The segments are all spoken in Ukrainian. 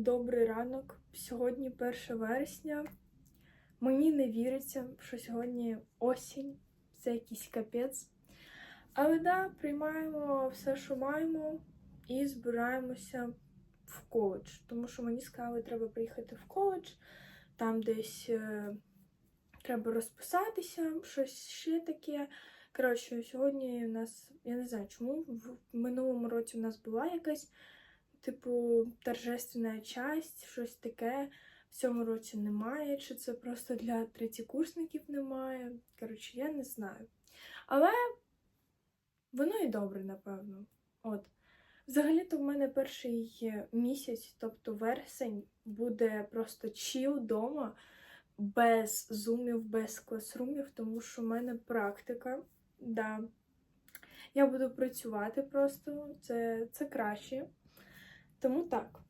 добрий ранок. Сьогодні 1 вересня. Мені не віриться, що сьогодні осінь, це якийсь капець. Але да, приймаємо все, що маємо, і збираємося в коледж. Тому що мені сказали, треба приїхати в коледж, там десь е, треба розписатися, щось ще таке. Коротше, сьогодні у нас, я не знаю чому, в минулому році у нас була якась, типу, торжественна часть, щось таке. В цьому році немає, чи це просто для третєкурсників немає. Коротше, я не знаю. Але воно і добре, напевно. От. Взагалі-то в мене перший місяць, тобто вересень, буде просто чіл вдома, без зумів, без класрумів, тому що в мене практика. Да. Я буду працювати просто, це, це краще. Тому так.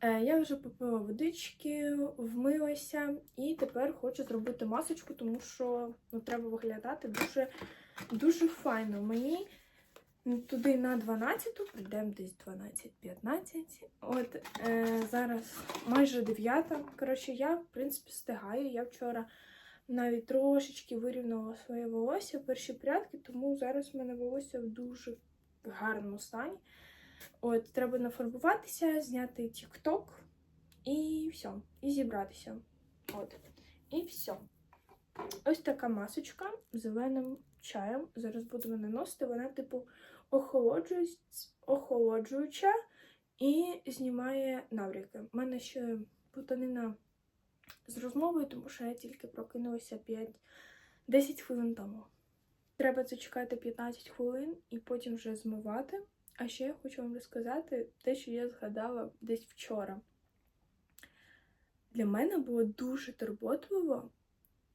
Е, Я вже попила водички, вмилася і тепер хочу зробити масочку, тому що ну, треба виглядати дуже, дуже файно. Мені туди на 12, прийдемо десь 12-15. От е, зараз майже 9. Коротше, я, в принципі, встигаю. Я вчора навіть трошечки вирівняла своє волосся, перші прядки, тому зараз в мене волосся в дуже гарному стані. От, треба нафарбуватися, зняти TikTok і все. І зібратися. От. І все. Ось така масочка з зеленим чаєм. Зараз будемо наносити. Вона, типу, охолоджуюча і знімає навріки. У мене ще плутанина з розмовою, тому що я тільки прокинулася 5 10 хвилин тому. Треба зачекати 15 хвилин і потім вже змивати. А ще я хочу вам розказати те, що я згадала десь вчора. Для мене було дуже турботливо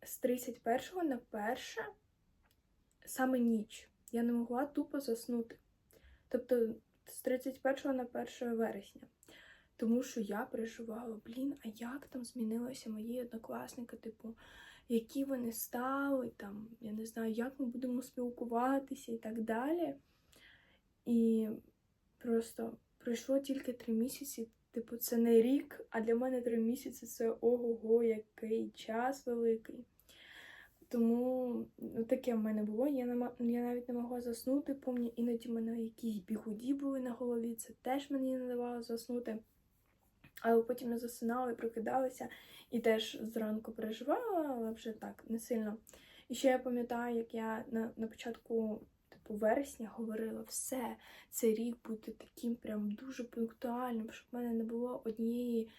з 31 на 1 саме ніч. Я не могла тупо заснути. Тобто з 31 на 1 вересня. Тому що я переживала, блін, а як там змінилися мої однокласники, типу, які вони стали, там, я не знаю, як ми будемо спілкуватися і так далі. І просто пройшло тільки три місяці. Типу, це не рік, а для мене три місяці це ого-го, який час великий. Тому ну, таке в мене було. Я, нема, я навіть не могла заснути. Помню, іноді в мене якісь бігуді були на голові, це теж мені не давало заснути. Але потім я засинала і прокидалася, і теж зранку переживала, але вже так, не сильно. І ще я пам'ятаю, як я на, на початку типу вересня говорила, все, цей рік буде таким прям дуже пунктуальним, щоб в мене не було однієї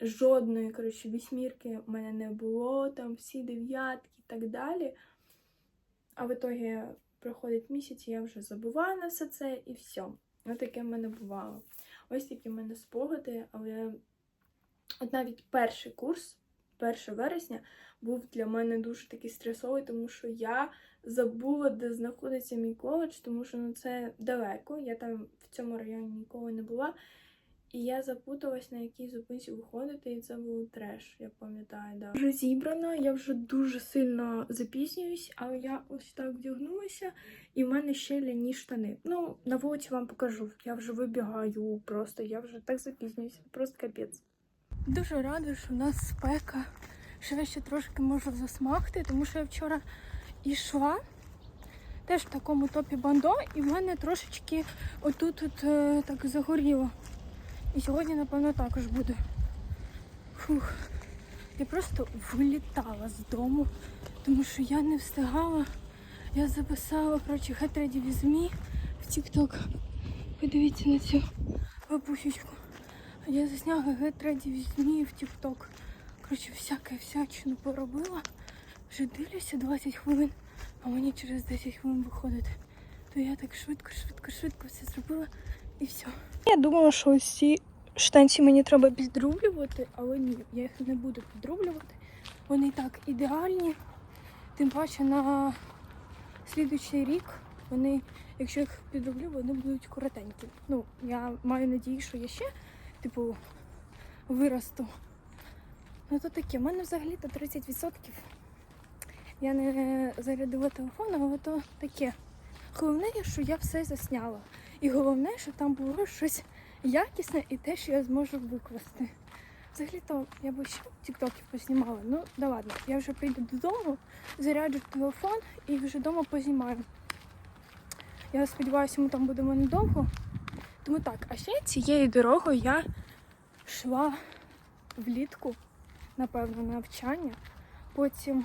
жодної, коротше, вісьмірки, в мене не було, там всі дев'ятки і так далі. А в ітогі проходить місяць, і я вже забуваю на все це і все. Ось таке в мене бувало. Ось такі в мене спогади, але от навіть перший курс, 1 вересня, був для мене дуже такий стресовий, тому що я забула, де знаходиться мій коледж, тому що ну, це далеко. Я там в цьому районі ніколи не була. І я запуталась, на якій зупинці виходити, і це був треш, я пам'ятаю. Да. Вже зібрана, я вже дуже сильно запізнююсь, але я ось так вдягнулася, і в мене ще ляні штани. Ну, на вулиці вам покажу. Я вже вибігаю просто, я вже так запізнююся, просто капець. Дуже рада, що в нас спека. Що я ще трошки можу засмагти, тому що я вчора йшла теж в такому топі бандо, і в мене трошечки отут от, е, так загоріло. І сьогодні, напевно, також буде. Фух. Я просто вилітала з дому, тому що я не встигала. Я записала, коротше, With Me в TikTok. Подивіться на цю бабусечку. Я засняла With Me в TikTok. Коротше, всяке всячину поробила. Вже дивлюся 20 хвилин, а мені через 10 хвилин виходити. То я так швидко, швидко, швидко все зробила і все. Я думала, що ось ці штанці мені треба підрублювати, але ні, я їх не буду підрублювати. Вони і так ідеальні. Тим паче на слідуючий рік вони, якщо їх підроблю, вони будуть коротенькі. Ну, я маю надію, що я ще, типу, виросту. Ну то таке, в мене взагалі-то 30%. Я не зарядила телефон, але то таке. Головне, що я все засняла. І головне, щоб там було щось якісне і те, що я зможу викласти. Взагалі то я б ще тіктоків познімала. Ну, да ладно, я вже прийду додому, заряджу телефон і вже вдома познімаю. Я сподіваюся, ми там будемо недовго. Тому так, а ще цією дорогою я йшла влітку, напевно, на навчання, потім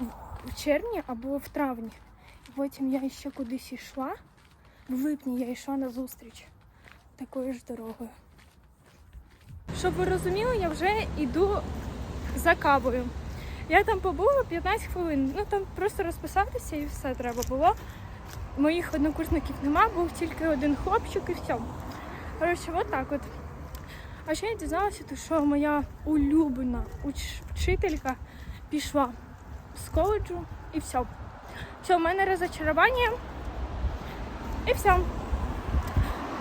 в- в червні або в травні. Потім я ще кудись йшла. В липні я йшла на зустріч такою ж дорогою. Щоб ви розуміли, я вже йду за кавою. Я там побула 15 хвилин. Ну там просто розписатися і все треба було. Моїх однокурсників нема, був тільки один хлопчик і все. Коротше, от так от. А ще я дізналася, що моя улюблена вчителька пішла з коледжу і все. Все, в мене розочарування. І все.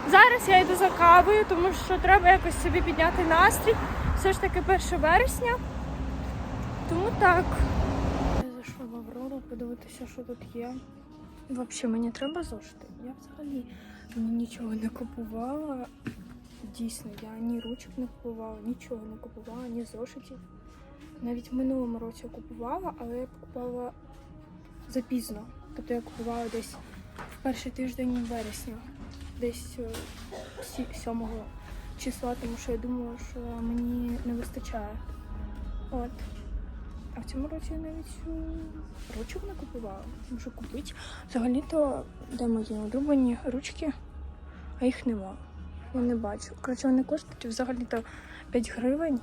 Зараз я йду за кавою, тому що треба якось собі підняти настрій. Все ж таки 1 вересня. Тому так. Я зайшла в Аврору подивитися, що тут є. Взагалі, мені треба зошити. Я взагалі нічого не купувала. Дійсно, я ні ручок не купувала, нічого не купувала, ні зошитів. Навіть в минулому році я купувала, але я купувала запізно. Тобто я купувала десь в перший тиждень вересня, десь е, 7 числа, тому що я думала, що мені не вистачає. От. А в цьому році я навіть е, ручок не купувала. Можу купити. Взагалі-то, де мої улюблені ручки, а їх нема. Я не бачу. Коротше, вони коштують взагалі-то 5 гривень.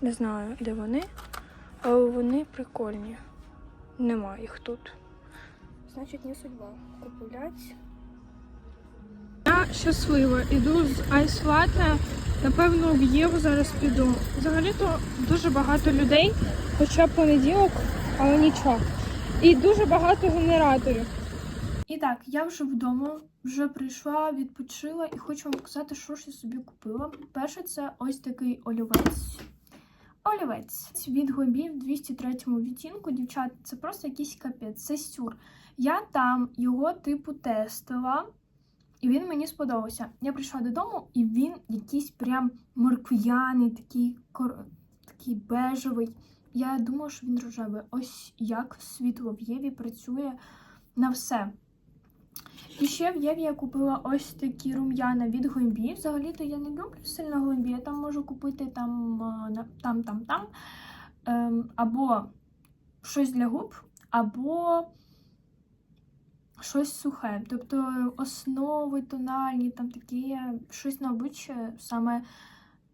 Не знаю, де вони, але вони прикольні. Нема їх тут. Значить, не судьба. Купулять. Щаслива. Іду з Ice Напевно, в Єву зараз піду. Взагалі-то дуже багато людей, хоча понеділок, але нічого. І дуже багато генераторів. І так, я вже вдома, вже прийшла, відпочила і хочу вам показати, що ж я собі купила. Перше, це ось такий олівець. Олівець від Глобі в 203 відтінку. Дівчат, це просто якийсь капець, це сюр. Я там його типу тестила, і він мені сподобався. Я прийшла додому, і він якийсь прям морквяний, такий, кор... такий бежевий. Я думала, що він рожевий. Ось як світло в Єві працює на все. І ще в Єві я купила ось такі рум'яна від Глембі. Взагалі-то я не люблю сильно Глембі, я там можу купити там, там, там, там. Ем, або щось для губ, або щось сухе. Тобто основи тональні, там такі, щось на обличчя, саме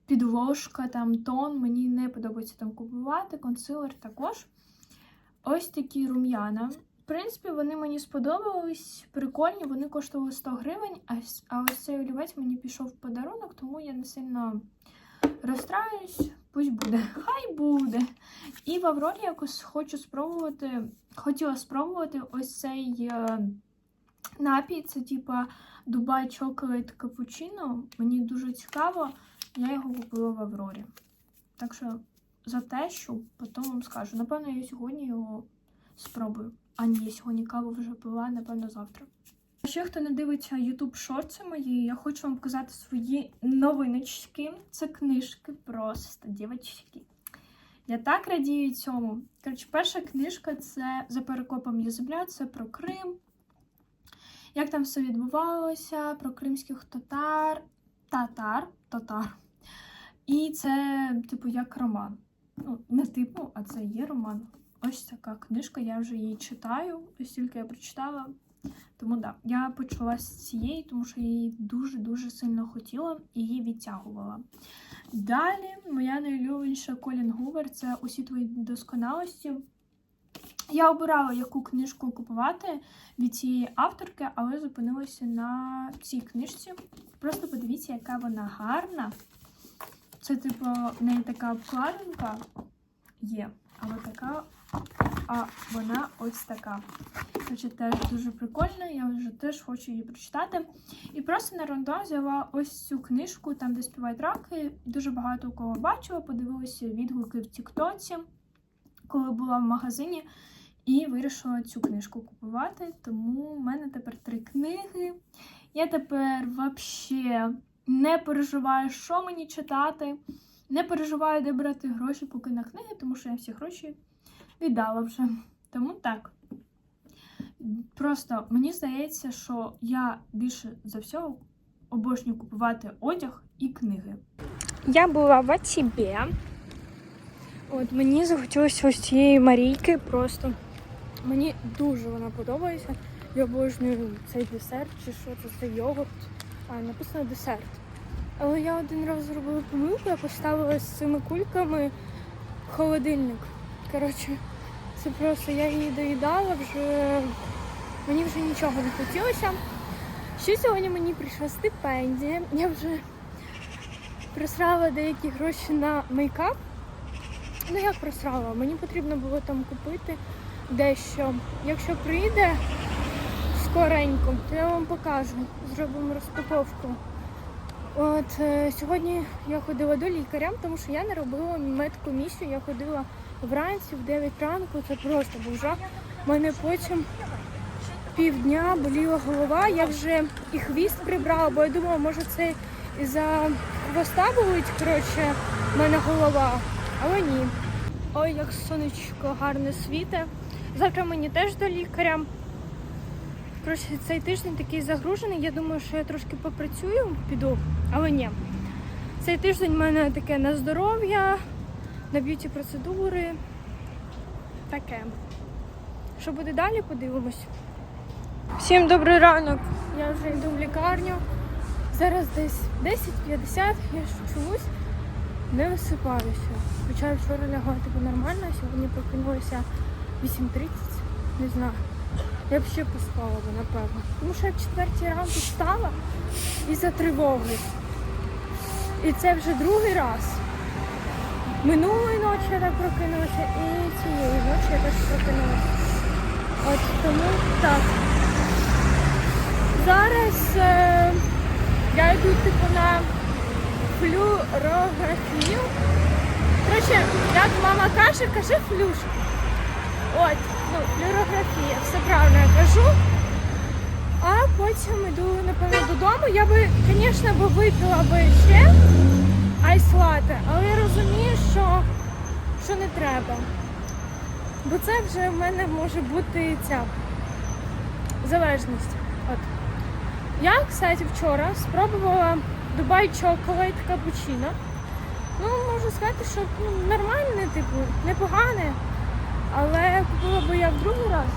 підложка, там тон. Мені не подобається там купувати, консилер також. Ось такі рум'яна. В принципі, вони мені сподобались, прикольні, вони коштували 100 гривень, а, ось цей олівець мені пішов в подарунок, тому я не сильно розстраюсь. Пусть буде, хай буде. І в Аврорі якось хочу спробувати, хотіла спробувати ось цей е, напій. Це типа Дубай Chocolate Cappuccino. Мені дуже цікаво. Я його купила в Аврорі. Так що за те, що потім вам скажу. Напевно, я сьогодні його спробую. А ні, я сьогодні каву вже пила, напевно, завтра. Ще хто не дивиться YouTube шорти мої, я хочу вам показати свої новиночки. Це книжки просто, дівчатки. Я так радію цьому. Коротше, перша книжка це за перекопом Єзебля, це про Крим. Як там все відбувалося, про кримських татар, татар, татар. І це, типу, як роман. Ну, не типу, а це є роман. Ось така книжка, я вже її читаю, ось тільки я прочитала. Тому да, я почала з цієї, тому що я її дуже-дуже сильно хотіла і її відтягувала. Далі, моя найулюбленіша Колін Гувер це усі твої досконалості. Я обирала, яку книжку купувати від цієї авторки, але зупинилася на цій книжці. Просто подивіться, яка вона гарна. Це, типу, в неї така обкладинка є, але така, а вона ось така. Короче, теж дуже прикольно, я вже теж хочу її прочитати. І просто на рандом взяла ось цю книжку, там, де співають раки. Дуже багато у кого бачила, подивилася відгуки в Тіктоці, коли була в магазині, і вирішила цю книжку купувати. Тому в мене тепер три книги. Я тепер вообще не переживаю, що мені читати, не переживаю, де брати гроші поки на книги, тому що я всі гроші віддала вже. Тому так. Просто мені здається, що я більше за всього обожнюю купувати одяг і книги. Я була в Ацібі. От мені захотілося ось цієї Марійки просто. Мені дуже вона подобається. Я обожнюю цей десерт, чи що це за йогурт. А, написано десерт. Але я один раз зробила помилку, я поставила з цими кульками холодильник. Коротше, це просто я її доїдала вже. Мені вже нічого не хотілося. Ще сьогодні мені прийшла стипендія. Я вже просрала деякі гроші на мейкап. Ну як просрала? Мені потрібно було там купити дещо. Якщо прийде скоренько, то я вам покажу. Зробимо розпаковку. От е, сьогодні я ходила до лікаря, тому що я не робила медкомісію. Я ходила вранці в 9 ранку. Це просто був жах. У мене потім півдня боліла голова. Я вже і хвіст прибрала, бо я думала, може це із-за хвоста болить, коротше, в мене голова. Але ні. Ой, як сонечко гарне світе. Завтра мені теж до лікаря. Коротше, цей тиждень такий загружений. Я думаю, що я трошки попрацюю, піду, але ні. Цей тиждень в мене таке на здоров'я, на б'юті процедури. Таке. Що буде далі, подивимось. Всім добрий ранок. Я вже йду в лікарню. Зараз десь 10.50, я чомусь не висипаюся. Хоча вчора лягла типу нормально, а сьогодні прокинулася 8.30, не знаю. Я б ще поспала би, напевно. Тому що я в четвертій ранку встала із-за тривоги. І це вже другий раз. Минулої ночі я так прокинулася і цієї ночі я теж прокинулася. От тому так. Зараз е, я йду типу на флюорографію. Коротше, як мама каже, каже флюш. От, ну, флюорографія, все правильно я кажу. А потім йду, напевно, додому. Я би, звісно, випила би ще айслати, але я розумію, що, що не треба. Бо це вже в мене може бути ця залежність. От. Я, кстати, вчора спробувала Дубай Chocolate капучино. Ну, можу сказати, що ну, нормальне, типу, непогане. Але купила би я в другий раз.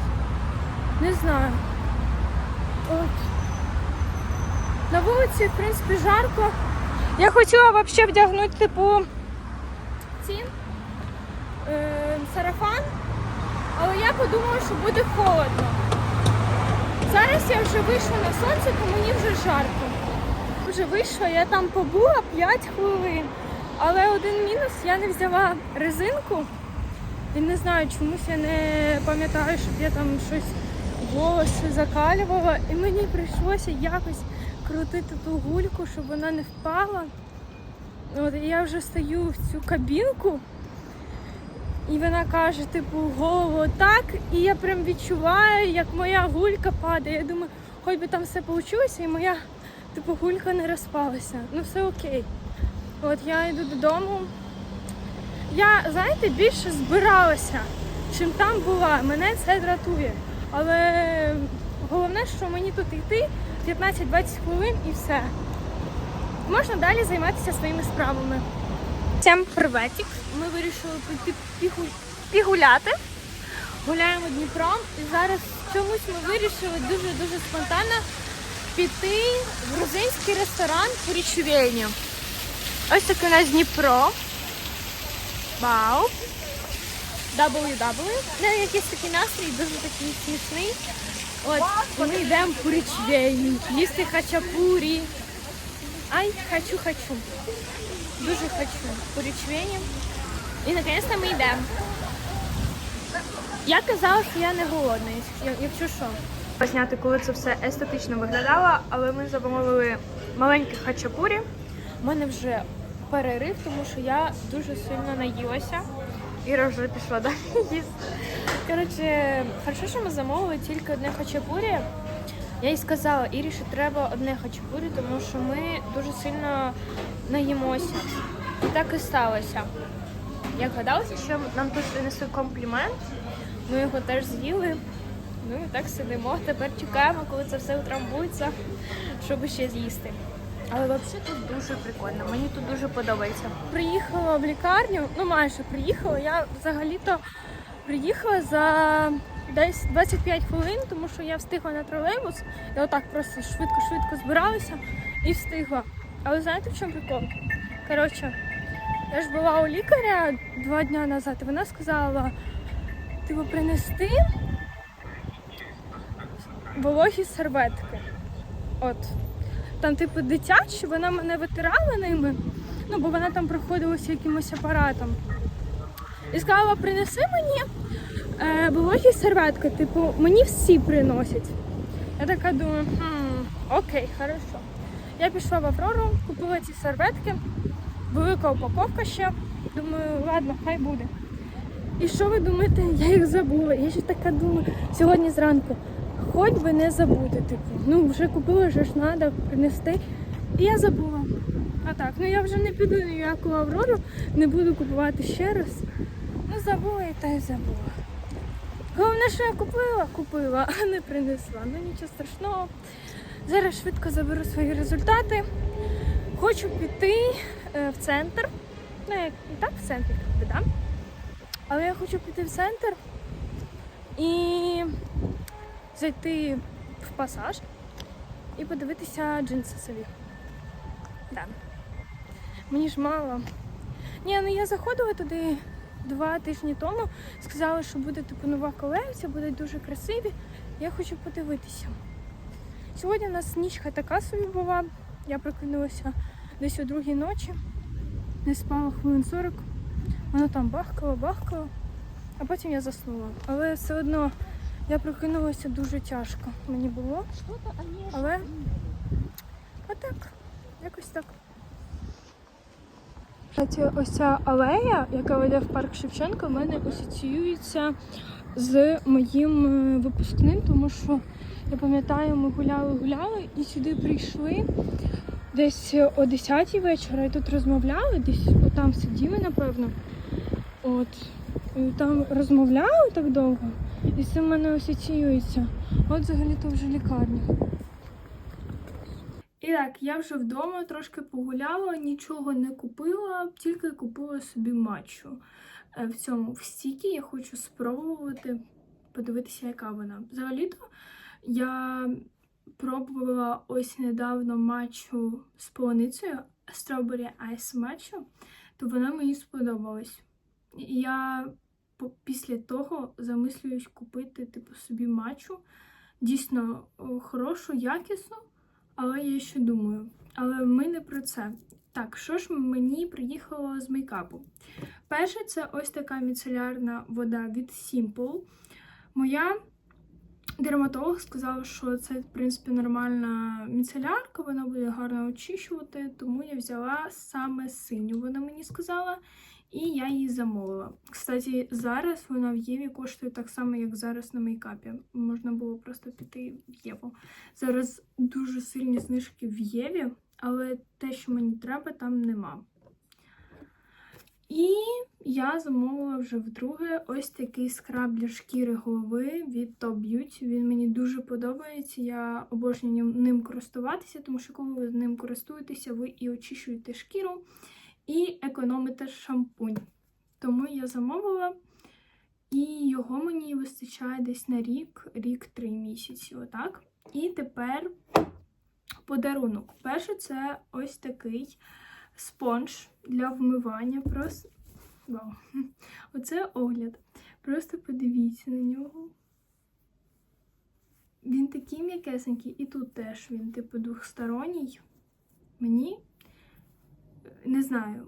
Не знаю. От. На вулиці, в принципі, жарко. Я хотіла взагалі вдягнути, типу, ці е, сарафан, але я подумала, що буде холодно. Зараз я вже вийшла на сонце, то мені вже жарко. Вже вийшла, я там побула 5 хвилин. Але один мінус, я не взяла резинку. І не знаю, чомусь я не пам'ятаю, щоб я там щось волоси закалювала. І мені прийшлося якось крутити ту гульку, щоб вона не впала. От я вже стою в цю кабінку. І вона каже, типу, голову так, і я прям відчуваю, як моя гулька падає. Я думаю, хоч би там все вийшло, і моя типу гулька не розпалася. Ну все окей. От я йду додому. Я, знаєте, більше збиралася, чим там була. Мене це дратує. Але головне, що мені тут йти 15-20 хвилин і все. Можна далі займатися своїми справами. Всім приветик. Ми вирішили піти пігу- пігуляти. Гуляємо Дніпром і зараз чомусь ми вирішили дуже-дуже спонтанно піти в грузинський ресторан по річвєню. Ось такий у нас Дніпро. Вау. WW. Ну, якийсь такий настрій, дуже такий смішний. От, і ми йдемо річвєню, їсти хачапурі. Ай, хочу, хочу. Дуже хочу по. І наконец-то ми йдемо. Я казала, що я не голодна, якщо- що. Зняти, коли це все естетично виглядало, але ми замовили маленьке хачапурі. У мене вже перерив, тому що я дуже сильно наїлася. Іра вже пішла далі їсти. Коротше, хорошо, що ми замовили тільки одне хачапурі. Я їй сказала, Ірі, що треба одне хачапурі, тому що ми дуже сильно наїмося. І так і сталося. Як гадалося, що нам тут принесли комплімент, ми його теж з'їли. Ну і так сидимо. Тепер чекаємо, коли це все утрамбується, щоб ще з'їсти. Але взагалі тут дуже прикольно. Мені тут дуже подобається. Приїхала в лікарню, ну майже приїхала. Я взагалі-то приїхала за десь 25 хвилин, тому що я встигла на тролейбус. Я отак просто швидко-швидко збиралася і встигла. Але знаєте, в чому прикол? Коротше, я ж була у лікаря два дні назад, і вона сказала, типу, принести вологі серветки. От. Там, типу, дитячі, вона мене витирала ними, ну, бо вона там проходилася якимось апаратом. І сказала, принеси мені е, вологі серветки, типу, мені всі приносять. Я така думаю, хм, окей, хорошо. Я пішла в Аврору, купила ці серветки, велика упаковка ще. Думаю, ладно, хай буде. І що ви думаєте, я їх забула. Я ще така думаю, сьогодні зранку, хоч би не забути, типу. Ну, вже купила, вже ж треба принести. І я забула. А так, ну я вже не піду ніяку Аврору, не буду купувати ще раз. Забула і та й забула. Головне, що я купила, купила, а не принесла. Ну нічого страшного. Зараз швидко заберу свої результати. Хочу піти е, в центр. Ну, як і так в центр якби, да? Але я хочу піти в центр і зайти в пасаж і подивитися джинси собі. Да. Мені ж мало. Ні, ну я заходила туди два тижні тому. Сказали, що буде типу нова колекція, будуть дуже красиві. Я хочу подивитися. Сьогодні у нас нічка така собі була. Я прокинулася десь о другій ночі. Не спала хвилин 40. Воно там бахкало, бахкало, а потім я заснула. Але все одно я прокинулася дуже тяжко. Мені було. Але отак, якось так. Ось ця алея, яка веде в парк Шевченка, в мене асоціюється з моїм е, випускним, тому що я пам'ятаю, ми гуляли-гуляли і сюди прийшли десь о 10 вечора і тут розмовляли, десь отам сиділи, напевно. От. І там розмовляли так довго, і цим в мене асоціюється. От взагалі-то вже лікарня. Так, я вже вдома трошки погуляла, нічого не купила, тільки купила собі матчу. Е, В цьому в стікі я хочу спробувати подивитися, яка вона. Взагалі-то я пробувала ось недавно матчу з полуницею Strawberry Ice матчу, то вона мені сподобалась. Я після того замислююсь купити типу собі матчу. Дійсно хорошу, якісну, але я ще думаю. Але ми не про це. Так, що ж мені приїхало з мейкапу? Перше, це ось така міцелярна вода від Simple. Моя дерматолог сказала, що це, в принципі, нормальна міцелярка, вона буде гарно очищувати, тому я взяла саме синю, вона мені сказала, і я її замовила. Кстати, зараз вона в Єві коштує так само, як зараз на мейкапі. Можна було просто піти в Єву. Зараз дуже сильні знижки в Єві, але те, що мені треба, там нема. І я замовила вже вдруге ось такий скраб для шкіри голови від Top Beauty. Він мені дуже подобається. Я обожнюю ним- користуватися, тому що коли ви ним користуєтеся, ви і очищуєте шкіру, і економите шампунь. Тому я замовила, і його мені вистачає десь на рік, рік-три місяці. Отак. І тепер подарунок. Перше, це ось такий спонж для вмивання. Просто вау. Оце огляд. Просто подивіться на нього. Він такий м'якесенький, і тут теж він, типу, двохсторонній. Мені не знаю.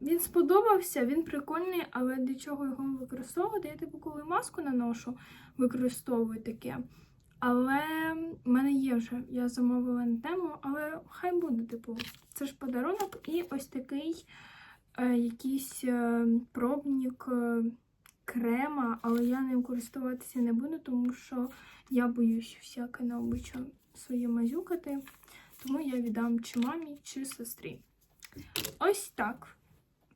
Він сподобався, він прикольний, але для чого його використовувати? Я, типу, коли маску наношу, використовую таке. Але в мене є вже, я замовила на тему, але хай буде, типу, це ж подарунок і ось такий е, якийсь е, пробник е, крема, але я ним користуватися не буду, тому що я боюсь всяке на обличчя своє мазюкати. Тому я віддам чи мамі, чи сестрі. Ось так.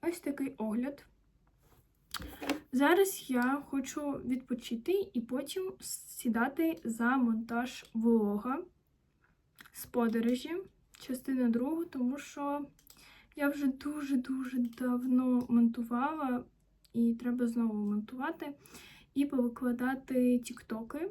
Ось такий огляд. Зараз я хочу відпочити і потім сідати за монтаж влога з подорожі, частина другу, тому що я вже дуже-дуже давно монтувала, і треба знову монтувати і повикладати тіктоки.